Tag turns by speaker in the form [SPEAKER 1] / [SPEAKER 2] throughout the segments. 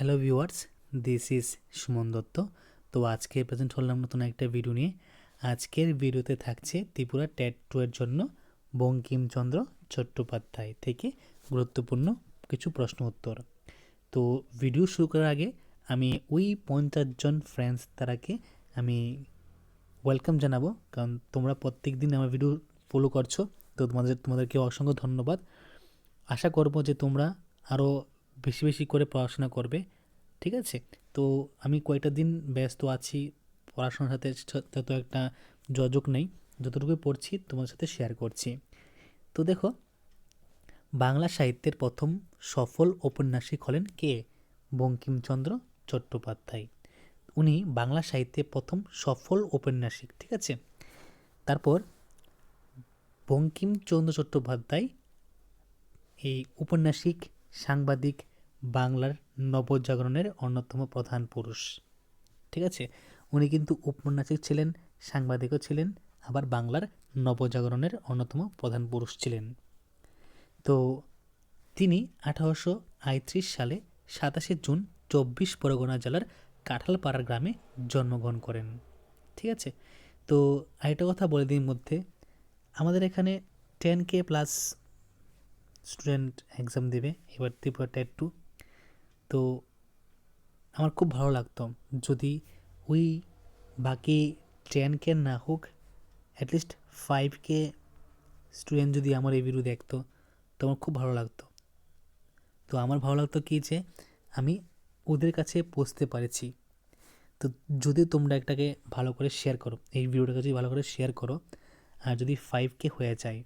[SPEAKER 1] Hello viewers, this is Suman Dutta. তো আজকে present হলাম নতুন একটা ভিডিও নিয়ে। আজকের ভিডিওতে থাকছে ত্রিপুরা ট্যাট টু এর জন্য বঙ্কিমচন্দ্র চট্টোপাধ্যায় থেকে গুরুত্বপূর্ণ কিছু প্রশ্ন উত্তর। তো ভিডিও শুরু করার আগে আমি ওই পঞ্চাশ জন ফ্রেন্ডস তারাকে আমি ওয়েলকাম জানাব। কারণ তোমরা প্রত্যেক দিন আমার ভিডিও ফলো করছ। তো তোমাদের, তোমাদেরকে অসংখ্য ধন্যবাদ। আশা করব যে তোমরা আরও বেশি বেশি করে পড়াশোনা করবে, ঠিক আছে? তো আমি কয়েকটা দিন ব্যস্ত আছি, পড়াশোনার সাথে তত একটা যোগাযোগ নেই যতটুকু পড়ছি তোমার সাথে শেয়ার করছি। তো দেখো, বাংলা সাহিত্যের প্রথম সফল ঔপন্যাসিক হলেন কে? বঙ্কিমচন্দ্র চট্টোপাধ্যায়। উনি বাংলা সাহিত্যে প্রথম সফল ঔপন্যাসিক ঠিক আছে? তারপর বঙ্কিমচন্দ্র চট্টোপাধ্যায় এই উপন্যাসিক, সাংবাদিক বাংলার নবজাগরণের অন্যতম প্রধান পুরুষ। ঠিক আছে? উনি কিন্তু উপন্যাসিক ছিলেন, সাংবাদিকও ছিলেন, আবার বাংলার নবজাগরণের অন্যতম প্রধান পুরুষ ছিলেন। তো তিনি আঠারোশো আটত্রিশ সালে সাতাশে জুন চব্বিশ পরগনা জেলার কাঁঠালপাড়া গ্রামে জন্মগ্রহণ করেন। ঠিক আছে? তো আরেকটা কথা বলে দিই মধ্যে। আমাদের এখানে ten K plus student exam দেবে, এবার ত্রিপুরা টেট টু তো আমার খুব ভালো লাগতো। যদি ওই বাকি টেন কে না হোক অ্যাটলিস্ট ফাইভ কে স্টুডেন্ট যদি আমার এই ভিডিও দেখতো, তো আমার খুব ভালো লাগতো। তো আমার ভালো লাগতো কী যে, আমি ওদের কাছে পৌঁছতে পারেছি। তো যদি তোমরা একটাকে ভালো করে শেয়ার করো, এই ভিডিওটাকে যদি ভালো করে শেয়ার করো, আর যদি ফাইভ কে হয়ে যায়,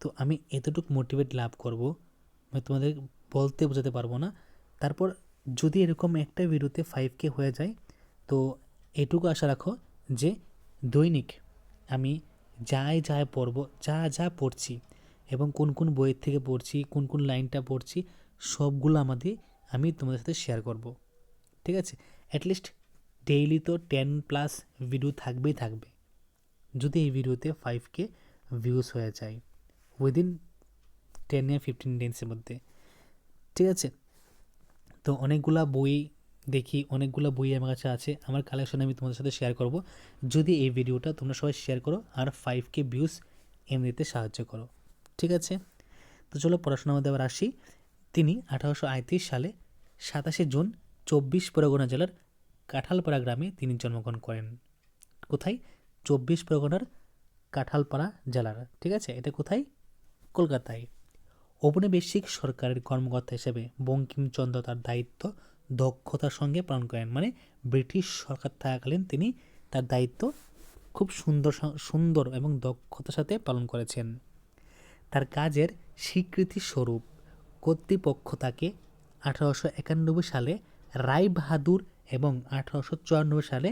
[SPEAKER 1] তো আমি এতটুকু মোটিভেট লাভ করব আমি তোমাদের বলতে বোঝাতে পারব না তারপর যদি এরকম একটা ভিডিওতে ফাইভ কে হয়ে যায়, তো এটুকু আশা রাখো যে দৈনিক আমি যাই যাই পড়ব, যা যা পড়ছি এবং কোন কোন বইয়ের থেকে পড়ছি, কোন কোন লাইনটা পড়ছি, সবগুলো আমাদের আমি তোমাদের সাথে শেয়ার করব। ঠিক আছে? অ্যাটলিস্ট ডেইলি তো টেন প্লাস ভিডিও থাকবেই থাকবে। যদি এই ভিডিওতে ফাইভ কে ভিউজ হয়ে যায় উইদিন টেন ইয়া ফিফটিন ডেন্সের মধ্যে। ঠিক আছে? তো অনেকগুলা বই দেখি, অনেকগুলো বই আমার কাছে আছে, আমার কালেকশন আমি তোমাদের সাথে শেয়ার করব। যদি এই ভিডিওটা তোমরা সবাই শেয়ার করো আর ফাইভ কে ভিউজ এনে দিতে সাহায্য করো, ঠিক আছে? তো চলো পড়াশোনা মধ্যে আবার আসি। তিনি আঠারোশো আটত্রিশ সালে সাতাশে জুন চব্বিশ পরগনা জেলার কাঁঠালপাড়া গ্রামে তিনি জন্মগ্রহণ করেন। কোথায়? চব্বিশ পরগনার কাঁঠালপাড়া জেলার, ঠিক আছে? এটা কোথায়? কলকাতায়। ঔপনিবেশিক সরকারের কর্মকর্তা হিসেবে বঙ্কিমচন্দ্র তার দায়িত্ব দক্ষতার সঙ্গে পালন করেন। মানে ব্রিটিশ সরকার থাকাকালীন তিনি তার দায়িত্ব খুব সুন্দর সুন্দর এবং দক্ষতার সাথে পালন করেছেন। তার কাজের স্বীকৃতি স্বরূপ কর্তৃপক্ষ তাকে আঠারোশো একানব্বই সালে রায় বাহাদুর এবং আঠারোশো চুরানব্বই সালে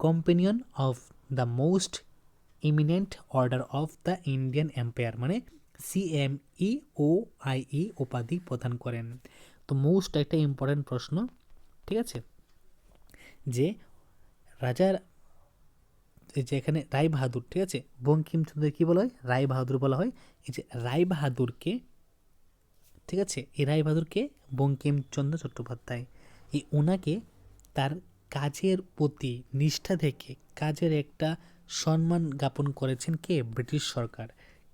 [SPEAKER 1] companion of the most eminent order of the Indian empire মানে সিএমই ও আইই উপাধি প্রদান করেন। তো মোস্ট একটা ইম্পর্ট্যান্ট প্রশ্ন, ঠিক আছে? যে রাজার যে এখানে রায় বাহাদুর, ঠিক আছে? বঙ্কিমচন্দ্রের কী বলা হয়? রায় বাহাদুর বলা হয়। এই যে রায় বাহাদুরকে, ঠিক আছে? এই রায় বাহাদুরকে বঙ্কিমচন্দ্র চট্টোপাধ্যায়, এই ওনাকে তার কাজের প্রতি নিষ্ঠা থেকে কাজের একটা সম্মান জ্ঞাপন করেছেন কে? ব্রিটিশ সরকার।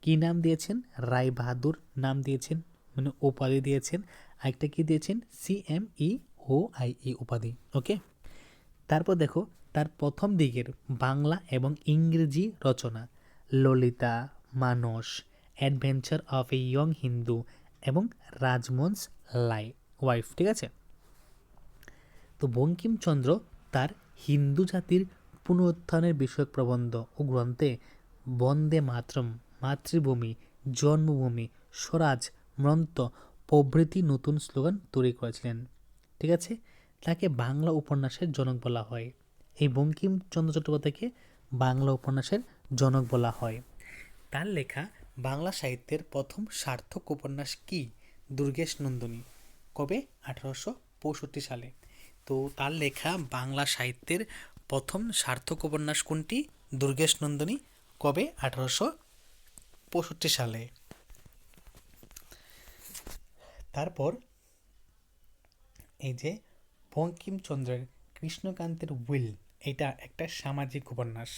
[SPEAKER 1] কি নাম দিয়েছেন? রায় বাহাদুর নাম দিয়েছেন মানে উপাধি দিয়েছেন। আরেকটা কি দিয়েছেন? সিএমই ও আই ই উপাধি, ওকে? তারপর দেখো, তার প্রথম দিকের বাংলা এবং ইংরেজি রচনা, Lalita, Manas, adventure of a young Hindu এবং রাজমন্স লাই, ওয়াইফ, ঠিক আছে? তো বঙ্কিমচন্দ্র তার হিন্দু জাতির পুনরুত্থানের বিষয়ক প্রবন্ধ ও গ্রন্থে বন্দে মাতরম মাতৃভূমি, জন্মভূমি, স্বরাজ, মন্ত্র, প্রভৃতি নতুন স্লোগান তৈরি করেছিলেন। ঠিক আছে? তাকে বাংলা উপন্যাসের জনক বলা হয়। এই বঙ্কিমচন্দ্র চট্টোপাধ্যায়কে বাংলা উপন্যাসের জনক বলা হয়। তার লেখা বাংলা সাহিত্যের প্রথম সার্থক উপন্যাস কি? দুর্গেশ নন্দিনী। কবে? আঠারোশো পঁয়ষট্টি সালে। তো তার লেখা বাংলা সাহিত্যের প্রথম সার্থক উপন্যাস কোনটি? দুর্গেশ নন্দিনী। কবে? আঠারোশো পঁয়ষট্টি সালে। তারপর এই যে বঙ্কিমচন্দ্রের কৃষ্ণকান্তের উইল, এটা একটা সামাজিক উপন্যাস,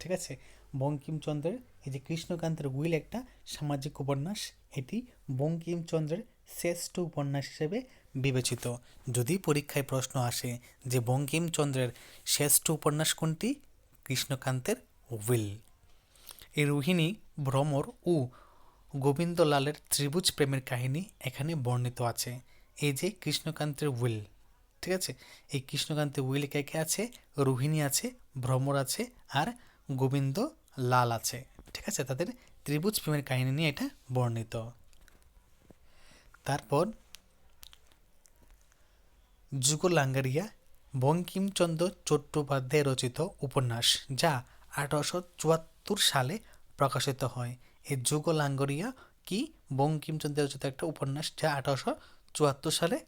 [SPEAKER 1] ঠিক আছে? বঙ্কিমচন্দ্রের এই যে কৃষ্ণকান্তের উইল একটা সামাজিক উপন্যাস, এটি বঙ্কিমচন্দ্রের শ্রেষ্ঠ উপন্যাস হিসেবে বিবেচিত। যদি পরীক্ষায় প্রশ্ন আসে যে বঙ্কিমচন্দ্রের শ্রেষ্ঠ উপন্যাস কোনটি? কৃষ্ণকান্তের উইল। এই রোহিণী ভ্রমর ও গোবিন্দলালের ত্রিভুজ প্রেমের কাহিনী এখানে বর্ণিত আছে। এই যে কৃষ্ণকান্তের উইল, ঠিক আছে? এই কৃষ্ণকান্তের উইল কে কে আছে? রোহিণী আছে, ভ্রমর আছে আর গোবিন্দ লাল আছে, ঠিক আছে? তাদের ত্রিভুজ প্রেমের কাহিনী নিয়ে এটা বর্ণিত। তারপর যুগলাঙ্গারিয়া, বঙ্কিমচন্দ্র চট্টোপাধ্যায় রচিত উপন্যাস, যা আঠারোশো চুয়াত্তর সালে প্রকাশিত হয়। এই যুগলাঙ্গরিয়া কি? বঙ্কিমচন্দ্র রচিত একটা উপন্যাস যা আঠারোশো চুয়াত্তর সালে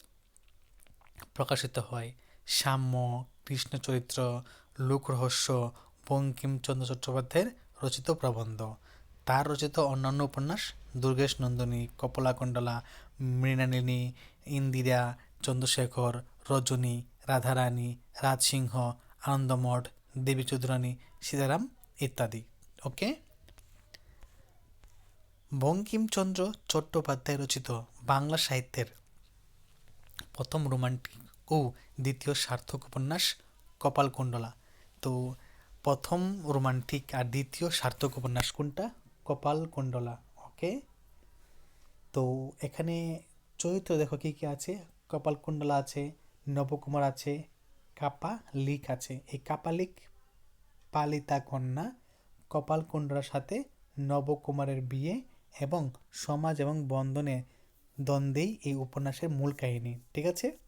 [SPEAKER 1] প্রকাশিত হয়। সাম্য, কৃষ্ণ কৃষ্ণচরিত্র লোকরহস্য বঙ্কিমচন্দ্র চট্টোপাধ্যায়ের রচিত প্রবন্ধ। তার রচিত অন্যান্য উপন্যাস দুর্গেশ নন্দিনী, কপলাকুণ্ডলা, মৃণালিনী, ইন্দিরা, চন্দ্রশেখর, রজনী, রাধারানী, রাজসিংহ, আনন্দমঠ, দেবী চৌধুরানী, সীতারাম ইত্যাদি। ওকে? বঙ্কিমচন্দ্র চট্টোপাধ্যায় রচিত বাংলা সাহিত্যের প্রথম রোমান্টিক ও দ্বিতীয় সার্থক উপন্যাস কপালকুণ্ডলা। তো প্রথম রোমান্টিক আর দ্বিতীয় সার্থক উপন্যাস কোনটা? কপালকুণ্ডলা। ওকে? তো এখানে চরিত্র দেখো কী কী আছে? কপালকুণ্ডলা আছে, নবকুমার আছে কাপা লিক আছে। এই কাপালিক পালিতা কন্যা কপালকুণ্ডলার সাথে নবকুমারের বিয়ে এবং সমাজ এবং বন্ধনে দ্বন্দ্বেই এই উপন্যাসের মূল কাহিনী, ঠিক আছে?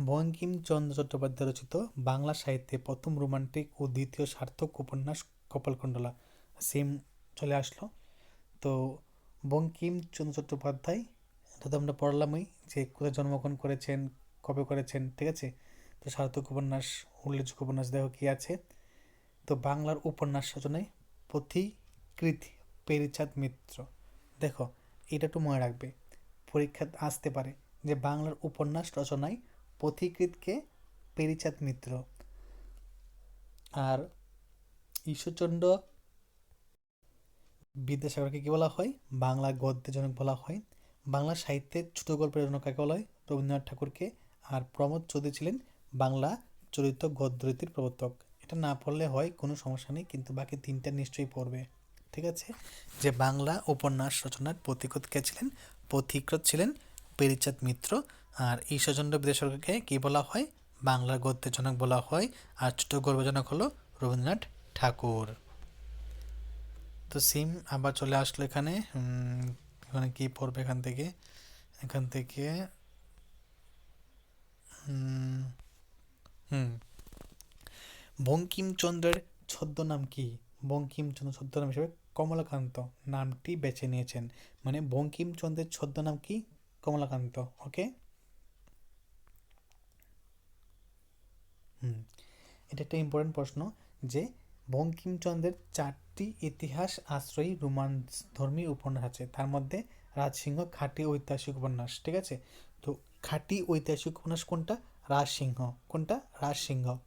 [SPEAKER 1] বঙ্কিমচন্দ্র চট্টোপাধ্যায় রচিত বাংলা সাহিত্যে প্রথম রোমান্টিক ও দ্বিতীয় সার্থক উপন্যাস কপালকুণ্ডলা। সেম চলে আসলো। তো বঙ্কিমচন্দ্র চট্টোপাধ্যায় তো আমরা পড়লামই যে কোথায় জন্মগ্রহণ করেছেন, কবে করেছেন, ঠিক আছে? তো সার্থক উপন্যাস, উল্লেখযোগ্য উপন্যাস দেখো কী আছে? তো বাংলার উপন্যাস রচনায় পথিকৃত পেরিচাঁদ মিত্র। দেখো, এটা একটু মনে রাখবে। পরীক্ষা আসতে পারে যে বাংলার উপন্যাস রচনায় পথিকৃতকে পেরিচাঁদ মিত্র। আর ঈশ্বরচন্দ্র বিদ্যাসাগরকে কী বলা হয়? বাংলা গদ্যের জনক বলা হয়। বাংলা সাহিত্যের ছোট গল্পের জনক কাকে বলা হয়? রবীন্দ্রনাথ ঠাকুরকে। আর প্রমোদ চৌধুরী ছিলেন বাংলা চরিত্র গদ্যরীতির প্রবর্তক। এটা না পড়লে হয়, কোনো সমস্যা নেই, কিন্তু বাকি তিনটা নিশ্চয়ই পড়বে। ঠিক আছে? যে বাংলা উপন্যাস রচনার পথিকৃত কে ছিলেন? পথিকৃত ছিলেন পেরিচাঁদ মিত্র। আর ঈশ্বরচন্দ্র বিদ্যাসাগরকে কী বলা হয়? বাংলার গদ্যের জনক বলা হয়। আর ছোট গর্বজনক হলো রবীন্দ্রনাথ ঠাকুর। তো সিম আবার চলে আসলো এখানে এখানে কী পড়বে এখান থেকে? এখান থেকে হুম, বঙ্কিমচন্দ্রের ছদ্মনাম কি? বঙ্কিমচন্দ্র ছদ্মনাম হিসেবে কমলাকান্ত নামটি বেছে নিয়েছেন। মানে বঙ্কিমচন্দ্রের ছদ্মনাম কি? কমলাকান্ত ওকে হুম, এটা একটা ইম্পর্টেন্ট প্রশ্ন যে বঙ্কিমচন্দ্রের চারটি ইতিহাস আশ্রয়ী রোমান্স ধর্মী উপন্যাস আছে। তার মধ্যে রাজসিংহ, খাঁটি ঐতিহাসিক উপন্যাস, ঠিক আছে? তো খাঁটি ঐতিহাসিক উপন্যাস কোনটা? রাজসিংহ। কোনটা? রাজসিংহ।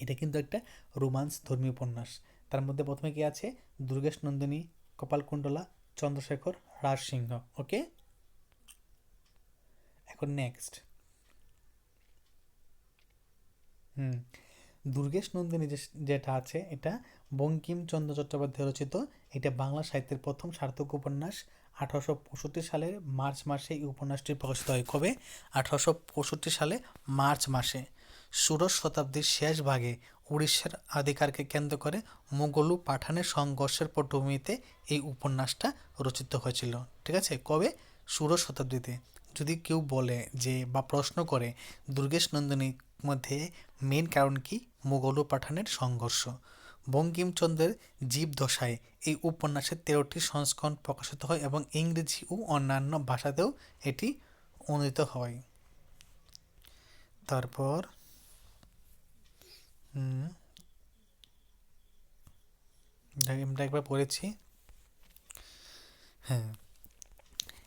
[SPEAKER 1] এটা কিন্তু একটা রোমান্স ধর্মী উপন্যাস। তার মধ্যে প্রথমে কি আছে? দুর্গেশ নন্দিনী, কপালকুণ্ডলা, চন্দ্রশেখর, রাজসিংহ। ওকে? এখন নেক্সট হুম, দুর্গেশ নন্দিনী যেটা আছে, এটা বঙ্কিমচন্দ্র চট্টোপাধ্যায় রচিত। এটা বাংলা সাহিত্যের প্রথম সার্থক উপন্যাস। আঠারোশো পঁয়ষট্টি সালের মার্চ মাসে এই উপন্যাসটি প্রকাশিত হয়। কবে? আঠারোশো পঁয়ষট্টি সালে মার্চ মাসে। ষোড়শ শতাব্দীর শেষ ভাগে উড়িষ্যার আধিকারকে কেন্দ্র করে মুঘলু পাঠানের সংঘর্ষের পটভূমিতে এই উপন্যাসটা রচিত হয়েছিল। ঠিক আছে? কবে? ষোড়শ শতাব্দীতে। যদি কেউ বলে যে বা প্রশ্ন করে, দুর্গেশ নন্দিনীর মধ্যে মেন কারণ কি? মুঘল ও পাঠানের সংঘর্ষ। বঙ্কিমচন্দ্রের জীবদশায় এই উপন্যাসের তেরোটি সংস্করণ প্রকাশিত হয় এবং ইংরেজি ও অন্যান্য ভাষাতেও এটি অনুদিত হয়। তারপর আমরা একবার পড়েছি। হ্যাঁ।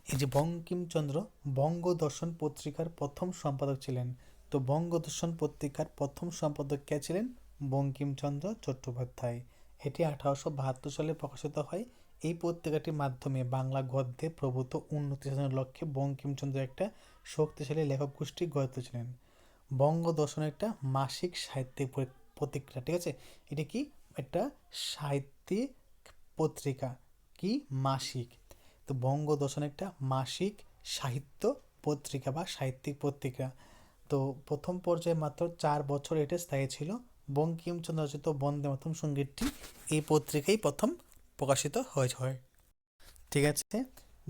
[SPEAKER 1] এই যে বঙ্কিমচন্দ্র, বঙ্গদর্শন পত্রিকার প্রথম সম্পাদক ছিলেন। তো বঙ্গদর্শন পত্রিকার প্রথম সম্পাদক কে ছিলেন? বঙ্কিমচন্দ্র চট্টোপাধ্যায়। এটি আঠারোশো বাহাত্তর সালে প্রকাশিত হয়। এই পত্রিকাটির মাধ্যমে বাংলা গদ্যে প্রভূত উন্নতি সাধনের লক্ষ্যে বঙ্কিমচন্দ্র একটা শক্তিশালী লেখক গোষ্ঠী গড়ে তুলেছিলেন। বঙ্গদর্শন একটা মাসিক সাহিত্যিক পরি- পত্রিকা ঠিক আছে? এটা কি? একটা সাহিত্যিক পত্রিকা, কি? মাসিক। তো বঙ্গদর্শন একটা মাসিক সাহিত্য পত্রিকা বা সাহিত্যিক পত্রিকা। তো প্রথম পর্যায়ে মাত্র চার বছর এটা স্থায়ী ছিল। বঙ্কিমচন্দ্র রচিত বন্দে মাতরম সঙ্গীতটি এই পত্রিকায় প্রথম প্রকাশিত হয়েছে। হয় ঠিক আছে?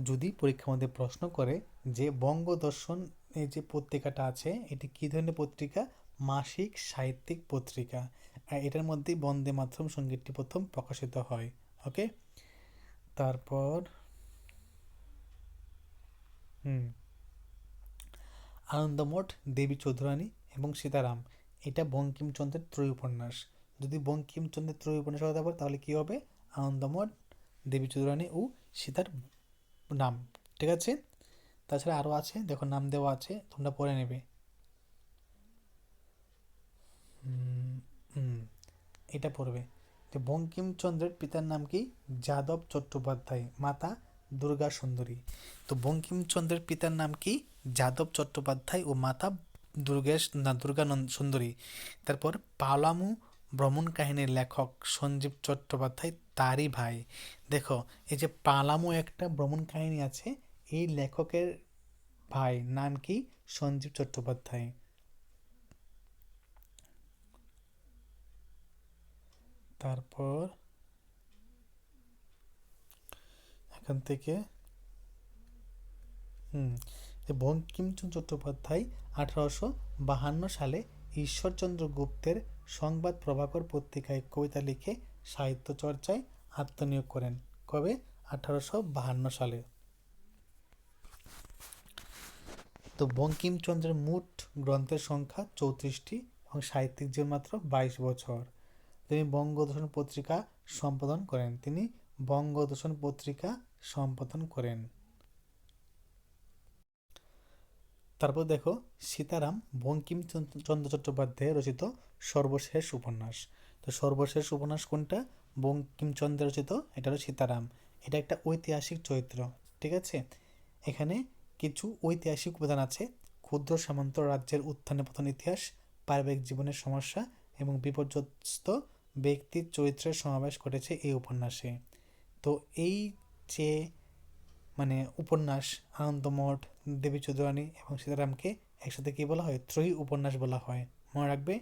[SPEAKER 1] যদি পরীক্ষার মধ্যে প্রশ্ন করে যে বঙ্গদর্শন এই যে পত্রিকাটা আছে, এটি কী ধরনের পত্রিকা? মাসিক সাহিত্যিক পত্রিকা। আর এটার মধ্যেই বন্দে মাতরম সঙ্গীতটি প্রথম প্রকাশিত হয়। ওকে? তারপর, হুম, আনন্দমঠ, দেবী চৌধুরানী এবং সীতারাম। এটা বঙ্কিমচন্দ্রের ত্রয়ী উপন্যাস যদি বঙ্কিমচন্দ্রের ত্রয়ী উপন্যাস কথা বলে, তাহলে কী হবে? আনন্দমঠ, দেবী চৌধুরানী ও সীতার নাম। ঠিক আছে? তাছাড়া আরও আছে? দেখো, নাম দেওয়া আছে, তোমরা পড়ে নেবে। এটা পড়বে। যে বঙ্কিমচন্দ্রের পিতার নাম কি? যাদব চট্টোপাধ্যায়, মাতা দুর্গা সুন্দরী। তো বঙ্কিমচন্দ্রের পিতার নাম কি? যাদব চট্টোপাধ্যায় ও মাতা দুর্গেশ দুর্গানন্দ সুন্দরী। তারপর পালামু ভ্রমণ কাহিনীর লেখক সঞ্জীব চট্টোপাধ্যায়, তারই ভাই। দেখো, এই যে পালামু একটা ভ্রমণ কাহিনী আছে, এই লেখকের ভাই নাম কি? সঞ্জীব চট্টোপাধ্যায়। তারপর এখান থেকে, হুম বঙ্কিমচন্দ্র চট্টোপাধ্যায় আঠারোশো বাহান্ন সালে ঈশ্বরচন্দ্র গুপ্তের সংবাদ প্রভাকর পত্রিকায় কবিতা লিখে সাহিত্য চর্চায় আত্মনিয়োগ করেন। কবে? আঠারোশো বাহান্ন সালে। তো বঙ্কিমচন্দ্রের মোট গ্রন্থের সংখ্যা চৌত্রিশটি এবং সাহিত্যিক জীবন মাত্র বাইশ বছর। তিনি বঙ্গদর্শন পত্রিকা সম্পাদন করেন। তিনি বঙ্গদর্শন পত্রিকা সম্পাদন করেন। তারপর দেখো, সীতারাম বঙ্কিমচন্দ্র চট্টোপাধ্যায় রচিত সর্বশেষ উপন্যাস। তো সর্বশেষ উপন্যাস কোনটা? বঙ্কিমচন্দ্র রচিত, এটা হলো সীতারাম। এটা একটা ঐতিহাসিক চরিত্র, ঠিক আছে? এখানে কিছু ঐতিহাসিক উপাদান আছে। ক্ষুদ্র সামন্ত রাজ্যের উত্থানে পতন ইতিহাস, পারিবারিক জীবনের সমস্যা এবং বিপর্যস্ত ব্যক্তির চরিত্রের সমাবেশ ঘটেছে এই উপন্যাসে। তো এই যে মানে উপন্যাস, আনন্দমঠ, দেবী চৌধুরানী এবং সীতারামকে একসাথে কী বলা হয়? ত্রয়ী উপন্যাস বলা হয়। মনে রাখবে?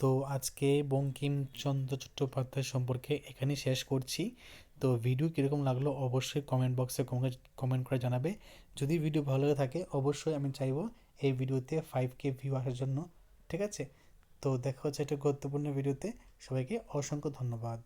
[SPEAKER 1] তো আজকে বঙ্কিমচন্দ্র চট্টোপাধ্যায় সম্পর্কে এখানেই শেষ করছি। তো ভিডিও কীরকম লাগল অবশ্যই কমেন্ট বক্সে কমেন্ট করে জানাবে। যদি ভিডিও ভালো লাগে থাকে, অবশ্যই আমি চাইব এই ভিডিওতে ফাইভ কে ভিউ আসার জন্য। ঠিক আছে? তো দেখা হচ্ছে একটা গুরুত্বপূর্ণ ভিডিওতে। সবাইকে অসংখ্য ধন্যবাদ।